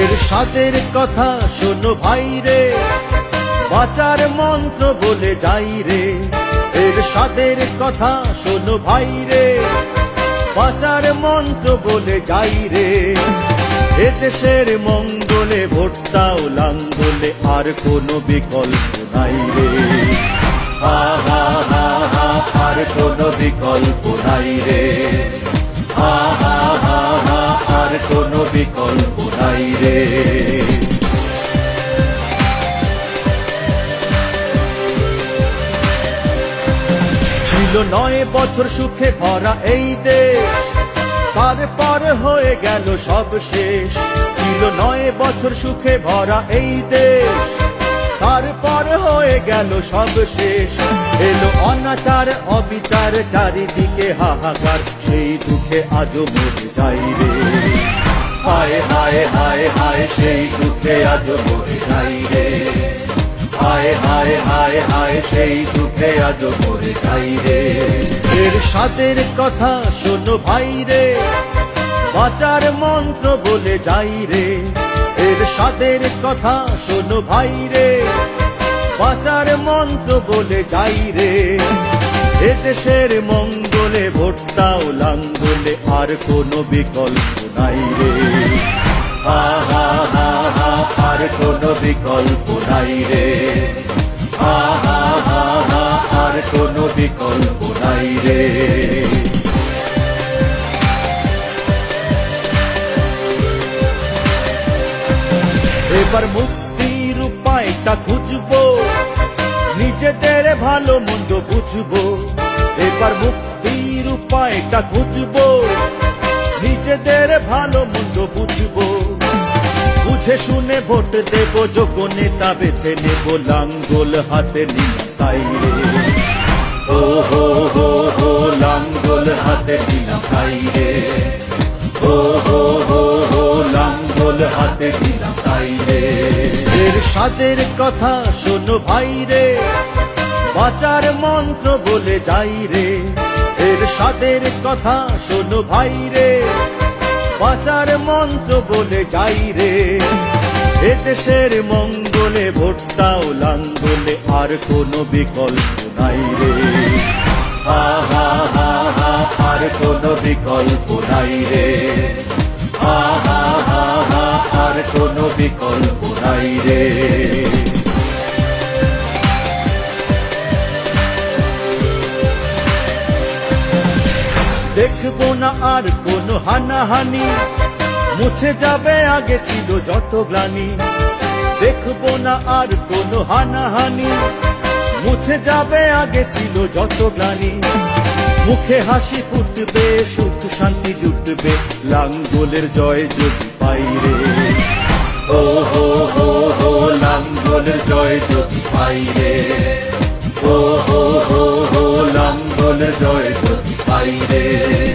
এর সাদের কথা শোনো ভাই রে বাঁচার মন্ত্র বলে যাই রে। এর সাদের কথা শোনো ভাই রে বাঁচার মন্ত্র বলে যাই রে। এদেশের মঙ্গলে ভোটটাও লাঙ্গলে, আর কোনো বিকল্প নাই রে। হা হা হা আর কোনো বিকল্প নাই রে। হা হা, আর কোনো বিকল্প রে ছিল নয় বছর সুখে ভরা এই দেশ, তারপর হয়ে গেল সব শেষ। ছিল নয় বছর সুখে ভরা এই দেশ, তারপর হয়ে গেল সব শেষ। এলো অনাচার, অবিচার, চারিদিকে হাহাকার। সেই দুঃখে আজও মরে যাই রে। হায় হায় হায় হায়, সেই দুঃখে আজও মরে যাই রে। হায় হায় হায় হায়, সেই দুঃখে আজ মরে যাই রে। এর সাদের কথা শোনো ভাই রে, বাঁচার মন্ত্র বলে যাই রে। এর সাদের কথা শোনো ভাই রে, বাঁচার মন্ত্র বলে যাই রে। এদেশের মঙ্গলে ভোটটাও লাঙ্গলে, আর কোনো বিকল্প নাই রে। আর কোনো বিকল্প নাই রে। আর কোনো বিকল্প নাই রে। এবার মুক্তির উপায়টা খুঁজবো, নিজেদের ভালো মন্দ বুঝব। এবার মুক্তির উপায়টা খুঁজবো নিজেদের ভালো মন্দ বুঝব। বুঝে শুনে ভোট দেব, যোগ্য নেতা বেছে নেব, লাঙ্গল হাতে নিন তাই রে। ও, হো হো হো, লাঙ্গল হাতে নিন তাই রে। ও, হো হো হো, লাঙ্গল হাতে নিন তাই রে। এর সাদের কথা শোনো ভাই রে। বাঁচার মন্ত্র বলে যাই রে। সাদের কথা শোনো ভাই রে। বাঁচার মন্ত্র বলে যাই রে। এদেশের মঙ্গলে ভোটটাও লাঙ্গলে আর কোনো বিকল্প নাই রে। হা হা আর কোনো বিকল্প নাই রে। হা হা, আর কোনো বিকল্প নাই রে। দেখব না আর কোনো হানাহানি। মুছে যাবে আগে ছিল যত গ্লানি। দেখব না আর কোনো হানাহানি। মুছে যাবে আগে ছিল যত গ্লানি। মুখে হাসি ফুটবে, সুখ শান্তি জুটবে, লাঙ্গলের জয় যদি পাই রে। ও হো হো হো, লাঙ্গলের জয় যদি পাই রে। ও হো হো